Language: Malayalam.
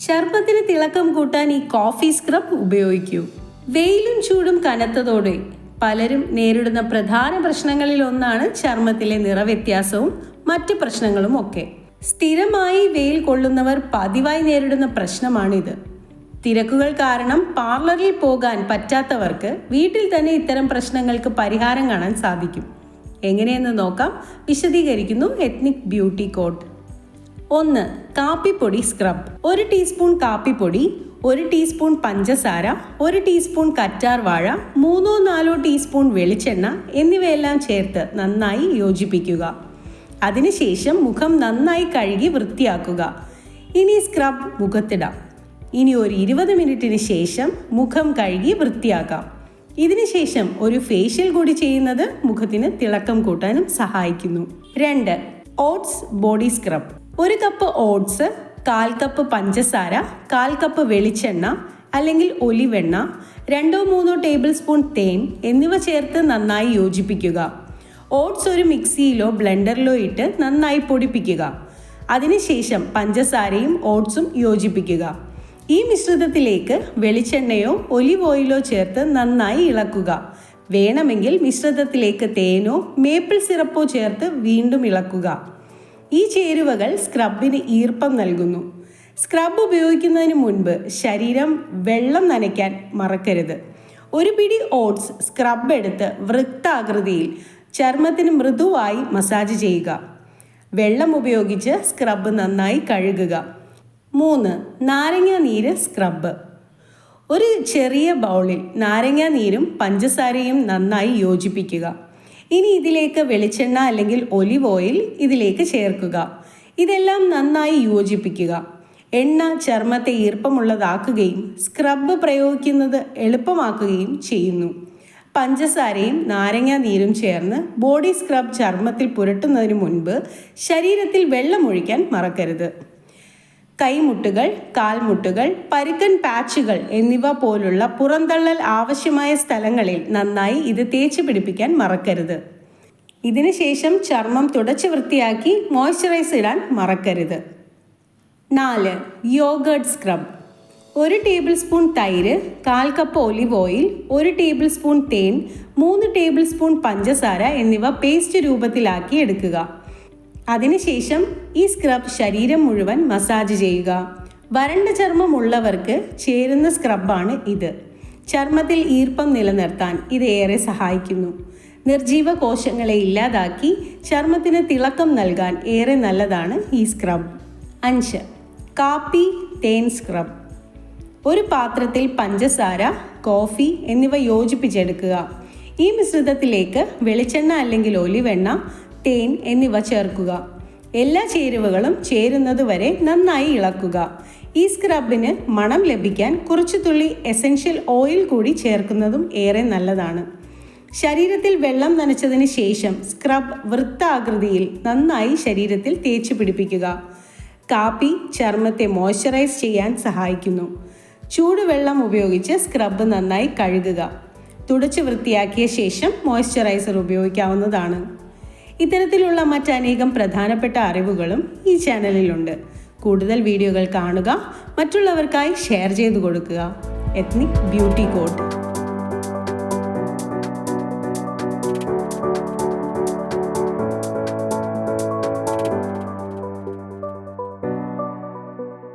ചർമ്മത്തിന് തിളക്കം കൂട്ടാൻ ഈ കോഫി സ്ക്രബ് ഉപയോഗിക്കൂ. വെയിലും ചൂടും കനത്തതോടെ പലരും നേരിടുന്ന പ്രധാന പ്രശ്നങ്ങളിൽ ഒന്നാണ് ചർമ്മത്തിലെ നിറവ്യത്യാസവും മറ്റ് പ്രശ്നങ്ങളും ഒക്കെ. സ്ഥിരമായി വെയിൽ കൊള്ളുന്നവർ പതിവായി നേരിടുന്ന പ്രശ്നമാണിത്. തിരക്കുകൾ കാരണം പാർലറിൽ പോകാൻ പറ്റാത്തവർക്ക് വീട്ടിൽ തന്നെ ഇത്തരം പ്രശ്നങ്ങൾക്ക് പരിഹാരം കാണാൻ സാധിക്കും. എങ്ങനെയെന്ന് നോക്കാം. വിശദീകരിക്കുന്നു എത്നിക് ബ്യൂട്ടി കോഡ് ഒന്ന് കാപ്പിപ്പൊടി സ്ക്രബ്. ഒരു ടീസ്പൂൺ കാപ്പിപ്പൊടി ഒരു ടീസ്പൂൺ പഞ്ചസാര ഒരു ടീസ്പൂൺ കറ്റാർ വാഴ മൂന്നോ നാലോ ടീസ്പൂൺ വെളിച്ചെണ്ണ എന്നിവയെല്ലാം ചേർത്ത് നന്നായി യോജിപ്പിക്കുക. അതിനുശേഷം മുഖം നന്നായി കഴുകി വൃത്തിയാക്കുക. ഇനി സ്ക്രബ് മുഖത്തിടാം. ഇനി ഒരു ഇരുപത് മിനിറ്റിന് ശേഷം മുഖം കഴുകി വൃത്തിയാക്കാം. ഇതിനുശേഷം ഒരു ഫേഷ്യൽ കൂടി ചെയ്യുന്നത് മുഖത്തിന് തിളക്കം കൂട്ടാനും സഹായിക്കുന്നു. രണ്ട് ഓട്സ് ബോഡി സ്ക്രബ്. ഒരു കപ്പ് ഓട്സ് കാൽ കപ്പ് പഞ്ചസാര കാൽ കപ്പ് വെളിച്ചെണ്ണ അല്ലെങ്കിൽ ഒലിവെണ്ണ രണ്ടോ മൂന്നോ ടേബിൾ സ്പൂൺ തേൻ എന്നിവ ചേർത്ത് നന്നായി യോജിപ്പിക്കുക. ഓട്സ് ഒരു മിക്സിയിലോ ബ്ലെൻഡറിലോ ഇട്ട് നന്നായി പൊടിപ്പിക്കുക. അതിനുശേഷം പഞ്ചസാരയും ഓട്സും യോജിപ്പിക്കുക. ഈ മിശ്രിതത്തിലേക്ക് വെളിച്ചെണ്ണയോ ഒലിവ് ഓയിലോ ചേർത്ത് നന്നായി ഇളക്കുക. വേണമെങ്കിൽ മിശ്രിതത്തിലേക്ക് തേനോ മേപ്പിൾ സിറപ്പോ ചേർത്ത് വീണ്ടും ഇളക്കുക. ഈ ചേരുവകൾ സ്ക്രബിന് ഈർപ്പം നൽകുന്നു. സ്ക്രബ് ഉപയോഗിക്കുന്നതിന് മുൻപ് ശരീരം വെള്ളം നനയ്ക്കാൻ മറക്കരുത്. ഒരു പിടി ഓട്സ് സ്ക്രബ് എടുത്ത് വൃത്താകൃതിയിൽ ചർമ്മത്തിന് മൃദുവായി മസാജ് ചെയ്യുക. വെള്ളം ഉപയോഗിച്ച് സ്ക്രബ് നന്നായി കഴുകുക. മൂന്ന് നാരങ്ങ നീര് സ്ക്രബ്. ഒരു ചെറിയ ബൗളിൽ നാരങ്ങ നീരും പഞ്ചസാരയും നന്നായി യോജിപ്പിക്കുക. ഇനി ഇതിലേക്ക് വെളിച്ചെണ്ണ അല്ലെങ്കിൽ ഒലിവ് ഓയിൽ ഇതിലേക്ക് ചേർക്കുക. ഇതെല്ലാം നന്നായി യോജിപ്പിക്കുക. എണ്ണ ചർമ്മത്തെ ഈർപ്പമുള്ളതാക്കുകയും സ്ക്രബ് പ്രയോഗിക്കുന്നത് എളുപ്പമാക്കുകയും ചെയ്യുന്നു. പഞ്ചസാരയും നാരങ്ങ നീരും ചേർന്ന് ബോഡി സ്ക്രബ് ചർമ്മത്തിൽ പുരട്ടുന്നതിന് മുൻപ് ശരീരത്തിൽ വെള്ളമൊഴിക്കാൻ മറക്കരുത്. കൈമുട്ടുകൾ കാൽമുട്ടുകൾ പരുക്കൻ പാച്ചുകൾ എന്നിവ പോലുള്ള പുറന്തള്ളൽ ആവശ്യമായ സ്ഥലങ്ങളിൽ നന്നായി ഇത് തേച്ച് പിടിപ്പിക്കാൻ മറക്കരുത്. ഇതിനുശേഷം ചർമ്മം തുടച്ച് വൃത്തിയാക്കി മോയ്സ്ചറൈസ് ഇടാൻ മറക്കരുത്. നാല് യോഗേർട്ട് സ്ക്രബ് ഒരു ടേബിൾ സ്പൂൺ തൈര് കാൽ കപ്പ് ഒലിവ് ഓയിൽ ഒരു ടേബിൾ സ്പൂൺ തേൻ മൂന്ന് ടേബിൾ സ്പൂൺ പഞ്ചസാര എന്നിവ പേസ്റ്റ് രൂപത്തിലാക്കി എടുക്കുക. അതിനുശേഷം ഈ സ്ക്രബ് ശരീരം മുഴുവൻ മസാജ് ചെയ്യുക. വരണ്ട ചർമ്മം ഉള്ളവർക്ക് ചേരുന്ന സ്ക്രബാണ് ഇത്. ചർമ്മത്തിൽ ഈർപ്പം നിലനിർത്താൻ ഇത് ഏറെ സഹായിക്കുന്നു. നിർജീവ കോശങ്ങളെ ഇല്ലാതാക്കി ചർമ്മത്തിന് തിളക്കം നൽകാൻ ഏറെ നല്ലതാണ് ഈ സ്ക്രബ് അഞ്ച് കാപ്പി തേൻ സ്ക്രബ് ഒരു പാത്രത്തിൽ പഞ്ചസാര കോഫി എന്നിവ യോജിപ്പിച്ചെടുക്കുക. ഈ മിശ്രിതത്തിലേക്ക് വെളിച്ചെണ്ണ അല്ലെങ്കിൽ ഒലിവെണ്ണ തേൻ എന്നിവ ചേർക്കുക. എല്ലാ ചേരുവകളും ചേരുന്നത് വരെ നന്നായി ഇളക്കുക. ഈ സ്ക്രബിന് മണം ലഭിക്കാൻ കുറച്ച് തുള്ളി എസൻഷ്യൽ ഓയിൽ കൂടി ചേർക്കുന്നതും ഏറെ നല്ലതാണ്. ശരീരത്തിൽ വെള്ളം നനച്ചതിന് ശേഷം സ്ക്രബ് വൃത്താകൃതിയിൽ നന്നായി ശരീരത്തിൽ തേച്ച് പിടിപ്പിക്കുക. കാപ്പി ചർമ്മത്തെ മോയ്സ്ചറൈസ് ചെയ്യാൻ സഹായിക്കുന്നു. ചൂടുവെള്ളം ഉപയോഗിച്ച് സ്ക്രബ് നന്നായി കഴുകുക. തുടച്ചു വൃത്തിയാക്കിയ ശേഷം മോയ്സ്ചറൈസർ ഉപയോഗിക്കാവുന്നതാണ്. ഇത്തരത്തിലുള്ള മറ്റനേകം പ്രധാനപ്പെട്ട അറിവുകളും ഈ ചാനലിലുണ്ട്. കൂടുതൽ വീഡിയോകൾ കാണുക മറ്റുള്ളവർക്കായി ഷെയർ ചെയ്തു കൊടുക്കുക. Ethnic beauty code